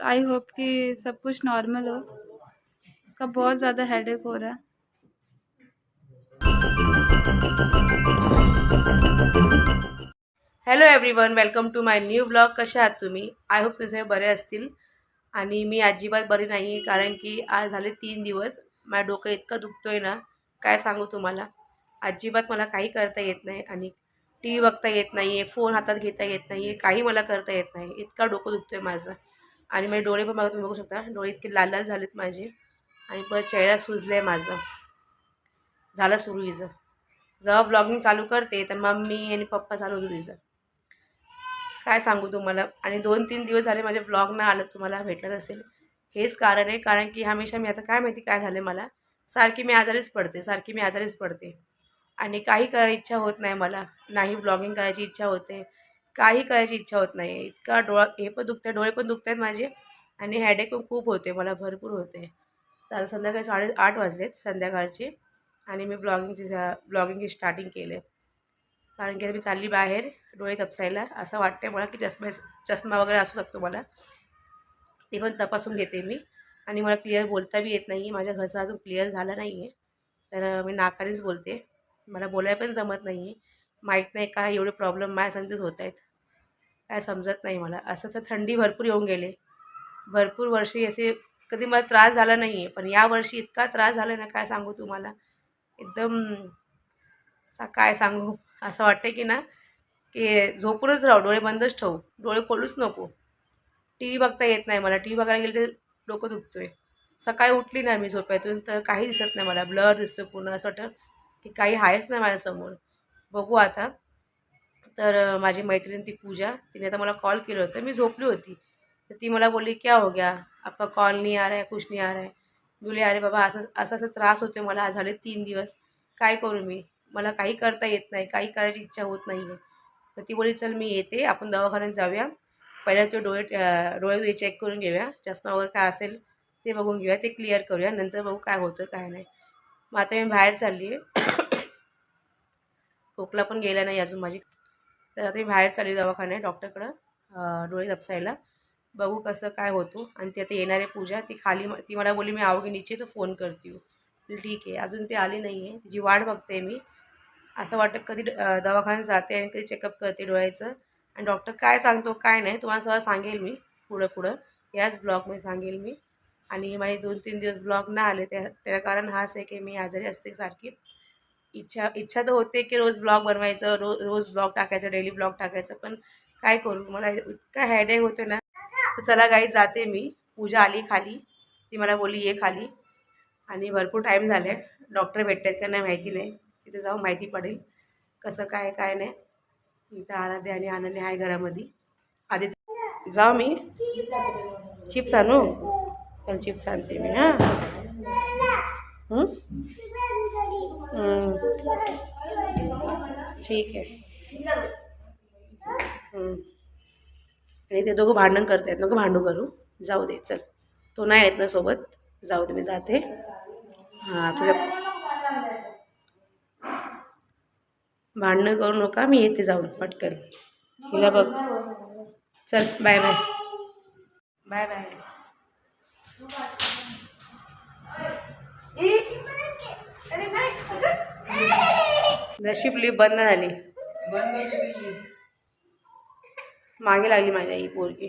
आई hope कि सब कुछ नॉर्मल हो। उसका बहुत ज़्यादा हेडेक हो रहा है। Hello everyone welcome to my new blog कशा आहात तुम्ही? आय होप तुझे बरे असतील. आणि मी अजिबात बरी नाही आहे कारण की आज झाले तीन दिवस. माझं डोकं इतकं दुखतोय ना काय सांगू तुम्हाला? अजिबात मला काही करता येत नाही आणि टी व्ही बघता येत नाही आहे फोन हातात घेता येत नाही आहे काही मला करता येत नाही. इतका डोकं दुखतो आहे माझं. आणि माझे डोळे पण बघा तुम्ही बघू शकता. डोळे इतके लाल लाल झालेत माझे. आणि परत चेहरा सुजलं आहे माझं. झालं सुरू हिचं जेव्हा ब्लॉगिंग चालू करते तर मम्मी आणि पप्पा चालू होतो तिचं काय सांगू तुम्हाला? आणि दोन तीन दिवस झाले माझे ब्लॉग ना आलं तुम्हाला भेटलं नसेल हेच कारण आहे कारण की हमेशा मी आता काय माहिती काय झालं मला? सारखी मी आजारीच पडते सारखी मी आजारीच पडते. आणि काही करायची इच्छा होत नाही मला. नाही ब्लॉगिंग करायची इच्छा होते. काही करायची इच्छा होत नाही. इतका डोळा हे पण दुखतं डोळे पण दुखत आहेत माझे आणि हॅडेक पण खूप होते मला भरपूर होते. तर संध्याकाळी साडे आठ वाजलेत संध्याकाळचे आणि मी ब्लॉगिंगची ब्लॉगिंगची स्टार्टिंग केले. कारण की मी चालली बाहेर डोळे तपसायला. असं वाटतं मला की चष्मा चष्मा वगैरे असू शकतो मला. ते पण तपासून घेते मी. आणि मला क्लिअर बोलता बी येत नाही आहे माझ्या घसा अजून क्लिअर झाला नाही आहे तर मी नाकानेच बोलते. मला बोलायला पण जमत नाही आहे माहीत नाही का? एवढे प्रॉब्लेम माझ्या संगतीच होत आहेत. काय समजत नाही मला. असं तर थंडी भरपूर येऊन गेले. भरपूर वर्षी असे कधी मला त्रास झाला नाही आहे पण या वर्षी इतका त्रास झाला ना काय सांगू तुम्हाला. एकदम सा काय सांगू? असं वाटतं की ना की झोपूनच राहू डोळे बंदच ठेवू. डोळे खोलूच नको. टी व्ही बघता येत नाही मला. टी व्ही बघायला गेले तर डोकं दुखतो आहे सकाळी उठली ना मी झोप्यातून तर काही दिसत नाही मला. ब्लर दिसतो पूर्ण. असं वाटतं की काही आहेच नाही माझ्यासमोर. बघू आता. तर माझी मैत्रीण ती पूजा तिने आता मला कॉल केलं होतं. मी झोपली होती. तर ती मला बोलली क्या हो गया? आपका कॉल नहीं आ रहा है कुछ नहीं आ रहा है. बोले बोली अरे बाबा असं असं असं त्रास होतो मला. झाले तीन दिवस. काय करू मी? मला काही करता येत नाही. काही करायची इच्छा होत नाही आहे तर ती बोली चल मी येते. आपण दवाखान्यात जाऊया. पहिल्या ते डोळे डोळे चेक करून घेऊया. चष्मा वगैरे काय असेल ते बघून घेऊया. ते क्लिअर करूया. नंतर बघू काय होतं काय नाही. मग आता मी बाहेर चालली आहे खोकला पण गेला नाही अजून माझी. तर आता मी बाहेर चालली दवाखान्यात डॉक्टरकडं डोळे तपसायला बघू कसं काय होतो. आणि ती आता येणारे पूजा. ती खाली ती मला बोलली मी आवगी नीचे तर फोन करते ठीक आहे. अजून ती आली नाही आहे तिची वाट बघते मी. असं वाटतं कधी दवाखान्यात जाते आणि कधी चेकअप करते डोळ्याचं. आणि डॉक्टर काय सांगतो काय नाही. तुम्हाला सगळं सांगेल मी पुढं पुढं. याच ब्लॉगमध्ये सांगेल मी. आणि माझे दोन तीन दिवस ब्लॉग नाही आले त्या त्याचं कारण हाच आहे की मी आजारी असते सारखी. इच्छा इच्छा तर होते की रोज ब्लॉग बनवायचं रो रोज ब्लॉग टाकायचं डेली ब्लॉग टाकायचं पण काय करू? मला इतका हेडेक होतो ना. तर चला गाई जाते मी. पूजा आली खाली. ती मला बोलली ये खाली. आणि भरपूर टाईम झाले डॉक्टर भेटतात का नाही माहिती नाही. तिथे जाऊन माहिती पडेल कसं काय काय नाही. इथं आराध्या आणि आनंदी आहे घरामध्ये. आधी जाऊ मी. चिप्स आणू? चल चिप्स आणते मी हां. हं. ठीक आहे. आणि ते दोघं भांडण करतायत. नको भांडू करू. जाऊ दे चल. तो नाही येत ना सोबत. जाऊ दे मी जाते. हां तुझ्या भांडणं करू नका. मी येते जाऊन पटकन. हिला बघ. चल बाय बाय. Bye bye. नशीब लिप बंद झाली. मागे लागली माझ्या ही पोरगी.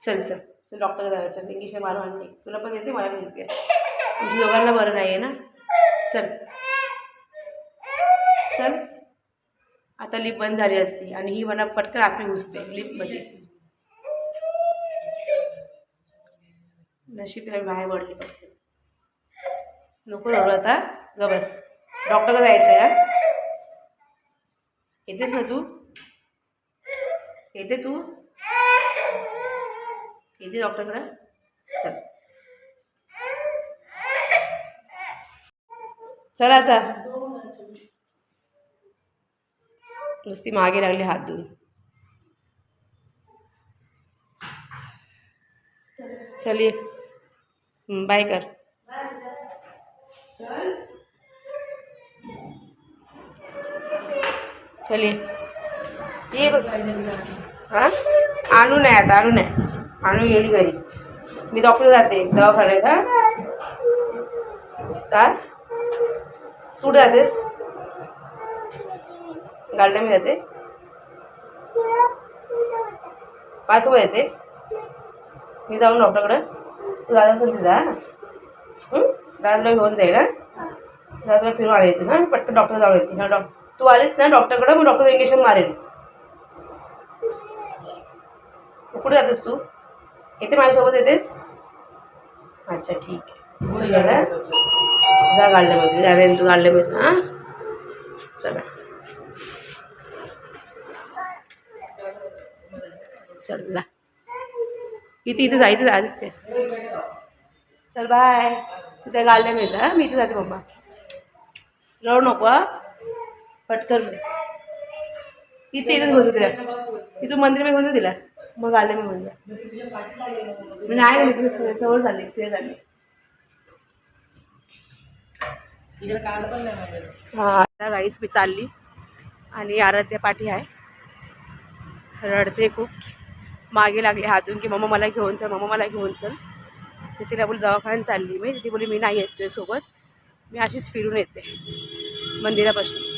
चल चल. चल डॉक्टर जायचं इंजेक्शन मारून तुला पण येते मला पण येते तुमच्या दोघांना बरं नाही आहे ना? चल. चल. आता लिप बंद झाली असती आणि ही मला पटकन आपली घुसते लिपमध्ये नशीब तिला बाहेर पडली. नको रडू आता. ग डॉक्टरला डॉक्टरकडे जायचं आहे येतेस ना तू? येते तू? येते डॉक्टरकडं? चल. चल आता. नुसती मागे लागली हात धुवून चलिए बाय कर. चलिए ये हां? आणू नाही आता आणू नाही. आणू गेली घरी. मी डॉक्टर जाते दवाखान्यात हा? काय तू जातेस जातेस गार्डन जाते? माझ्यासोबत येतेस? मी जाऊन डॉक्टरकडं. तू दादा असेल जा दादाला घेऊन जाईल हा? दादाला फिरून आले येते ना मी पटकन डॉक्टर जाऊन येते ना डॉक्टर. तू आलीस ना डॉक्टरकडं मग डॉक्टर इंजेक्शन मारेल. कुठे जातेस तू? येते माझ्यासोबत येतेस? अच्छा ठीक आहे. जा गाडल्यामध्ये जा तू गाडल्यामध्ये हां? चला. चल जा. इथे इथे जा इथे जा तिथे चल बाय. तिथे गाडल्या मिळतं हां? मी इथे जाते बाबा रडू नको हा? पटकन. इथे इथे जा. तिला इथून मंदिर घेऊन जा तिला. मग गाडल्या मी घेऊन जा. नाही नाही तिथे सवय सवय झाली से झाली. हां आता गाडीच मी चालली. आणि आराध्या पाठी आहे. रडते खूप. मागे लागले हातून की मम्मा मला घेऊन चल मम्मा मला घेऊन चल. तर तिला बोल दवाखान्यात चालली मी. ती बोली मी नाही येत तुझ्यासोबत. मी अशीच फिरून येते. मंदिरापासून.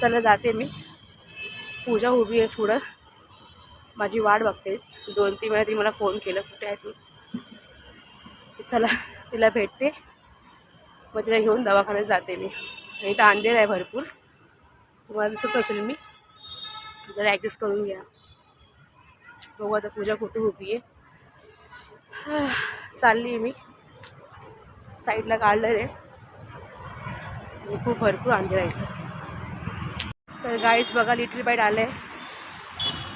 चला जाते मी. पूजा उभी आहे पुढं. माझी वाट बघते. दोन तीन वेळा तिने मला फोन केला कुठे आहे तू? चला तिला भेटते. मग तिला घेऊन दवाखान्यात जाते मी. आणि इथं अंधेर आहे भरपूर. तुम्हाला दिसत असेल मी. जरा ॲडजस्ट करून घ्या. बघू आता पूजा कुठे उभी आहे. चालली आहे मी. साईडला काढलं रे खूप भरपूर अंधेर आहे तर गाईज बघा लिटिल बाईट आलं आहे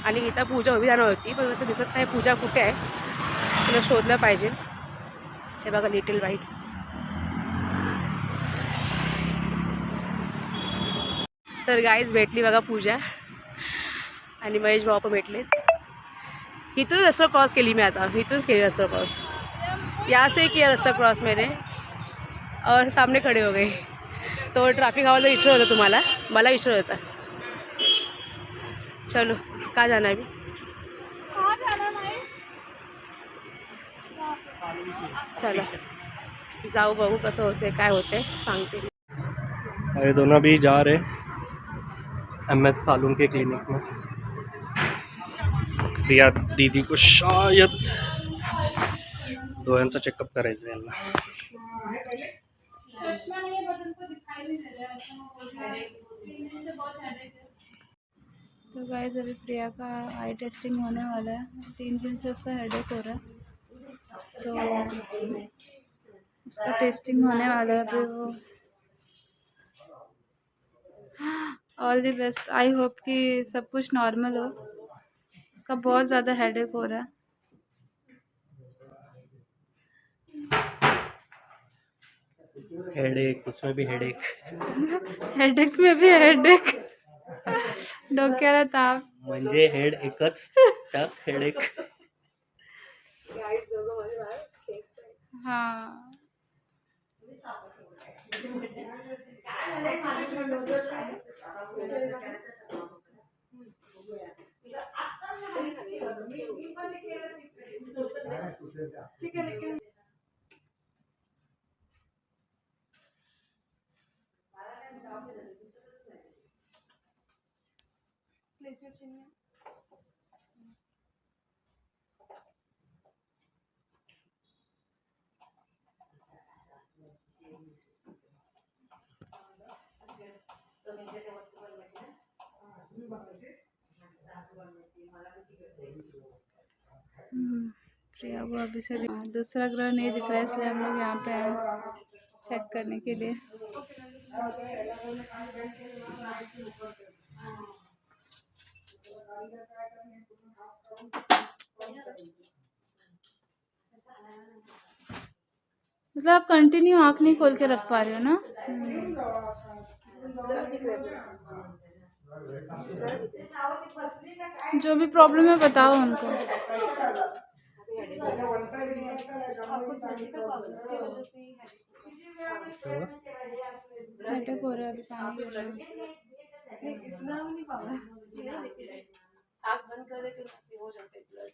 आणि इथं पूजा उभी राहणार होती पण इथं दिसत नाही पूजा कुठे आहे. तिला शोधलं पाहिजे. हे बघा लिटिल बाईट तर गाईज भेटली बघा पूजा. आणि महेश भाऊ पण भेटले इथून रस्ता क्रॉस केली मी आता. इथूनच केली रस्ता क्रॉस यहाँ से किया रस्ता क्रॉस मैंने और सामने खड़े हो गए. तो ट्रॅफिक हवाला विचार होता तुम्हाला. मला विचार होता. चलो का जाना अभी? चला। जाऊ बघू कसं होते काय होते सांगते ये दोनों अभी जा रहे एम एस सालून के क्लिनिक में। रिया दीदी को शायद डोळ्यांचा चेकअप करायचं यांना. तो गाइस अभी प्रिया का आई टेस्टिंग होने वाला है। तीन दिन से उसका हेडेक हो रहा है। तो उसका टेस्टिंग होने वाला है अभी वो। All the best I hope कि सब कुछ नॉर्मल हो। उसका बहुत ज़्यादा हेडेक हो रहा है। हेडेक उसमें भी हेडेक हेडेक में भी हेडेक डोक्याला ताप. म्हणजे हेड एकच त्यात हेडेक हाँ. हम्म, प्रिया को अभी से दूसरा ग्रह नहीं दिख रहा है इसलिए हम लोग यहाँ पे आए चेक करने के लिए। मतलब आप कंटिन्यू आँख नहीं खोल के रख पा रहे हो ना? जो भी प्रॉब्लम है बताओ उनको। अटैक हो रहा है अभी पानी गिर रहा है आग बंद कर दे तो हो जाते blood.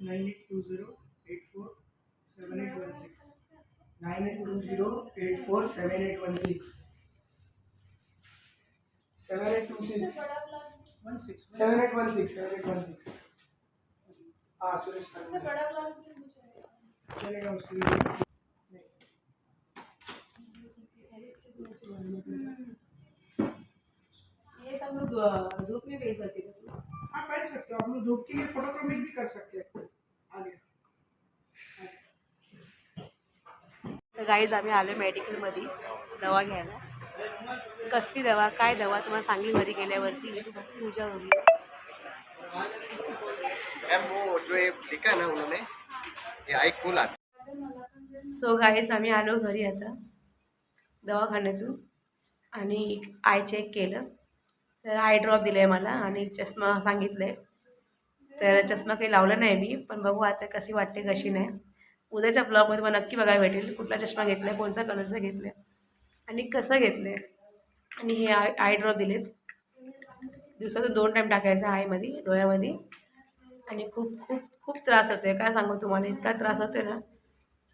Nine eight two zero eight four seven eight one six nine eight two zero eight four seven eight one six seven eight two six seven eight one six seven eight one six हाँ सुरेश चलेगा उसके लिए ये सब लोग धूप में सकते हैं हाँ सकते हो आप लोग धूप के लिए फोटोग्राफी भी कर सकते हैं तर गाईज आम्ही आलो मेडिकलमध्ये दवा घ्यायला. कसली दवा? काय दवा? तुम्हाला सांगली घरी गेल्यावरती. पूजा होली मैम वो जो ये लिखा है ना उन्होंने ये आई कूल आता सो गाईज आम्ही आलो घरी आता. दवाखान्यातून. आणि आय चेक केलं. तर आय ड्रॉप दिलं आहे मला आणि चष्मा सांगितलं आहे तर चष्मा काही लावला नाही मी पण बघू आता कशी वाटते कशी नाही. उद्याच्या ब्लॉगमध्ये मला नक्की बघायला भेटेल कुठला चष्मा घेतला आहे कोणत्या कलरचा घेतला आहे आणि कसं घेतलं आहे आणि हे आय आय ड्रॉप दिलेत. दिवसातून दोन टाईम टाकायचं आयमध्ये डोळ्यामध्ये. आणि खूप खूप खूप त्रास होतो आहे काय सांगू तुम्हाला इतका त्रास होतो आहे ना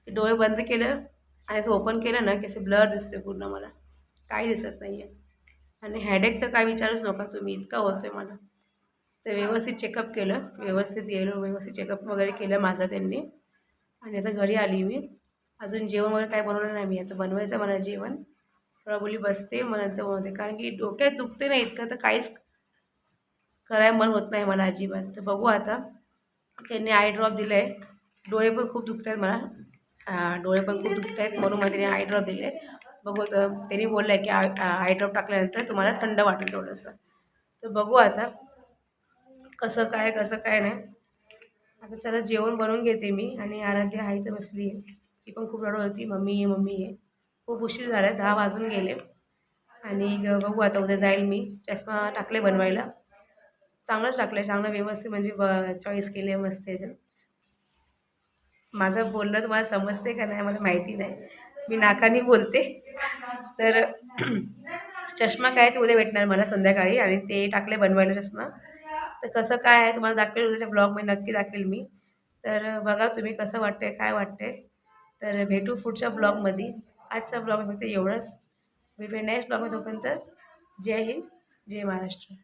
डोळे बंद केलं आणि असं ओपन केलं ना की असं ब्लर दिसते पूर्ण मला. काही दिसत नाही आहे आणि हेडेक तर काय विचारूच नका तुम्ही इतका होतो आहे मला. तर व्यवस्थित चेकअप केलं. व्यवस्थित गेलो व्यवस्थित चेकअप वगैरे केलं माझं त्यांनी. आणि आता घरी आली मी. अजून जेवण वगैरे काय बनवलं नाही मी. आता बनवायचं मला जेवण. थोडा बोली बसते मग नंतर बनवते. कारण की डोक्यात दुखते नाही इतकं तर काहीच करायला मन होत नाही मला अजिबात. तर बघू आता. त्यांनी आय ड्रॉप दिलं आहे डोळे पण खूप दुखत आहेत मला. डोळे पण खूप दुखत आहेत म्हणून मग त्याने आय ड्रॉप दिले. बघू तर त्यांनी बोललं आहे की आय आय ड्रॉप टाकल्यानंतर तुम्हाला थंड वाटेल थोडंसं. तर बघू आता कसं काय कसं काय नाही. आता चला जेवण बनवून घेते मी आणि आराध्य आहे तर बसली आहे. ती पण खूप रडत होती मम्मी आहे मम्मी आहे खूप उशीर झाला दहा वाजून गेले. आणि ग- बघू आता उद्या जाईल मी. चष्मा टाकले बनवायला. चांगलंच टाकलं आहे चांगलं व्यवस्थित म्हणजे ब चॉईस केली आहे मस्त आहे माझं बोलणं तुम्हाला समजते का नाही मला माहिती नाही. मी नाकाने बोलते. तर चष्मा काय ते उद्या भेटणार मला संध्याकाळी आणि ते टाकले बनवायला चष्मा. तर कसं काय आहे तुम्हाला दाखवेल उद्याच्या ब्लॉगमध्ये नक्की दाखवेल मी. तर बघा तुम्ही कसं वाटतंय काय वाटतंय. तर भेटू पुढच्या ब्लॉगमध्ये आजचा ब्लॉग फक्त एवढंच. भेटू नेक्स्ट ब्लॉगमध्ये तोपर्यंत. जय हिंद जय महाराष्ट्र.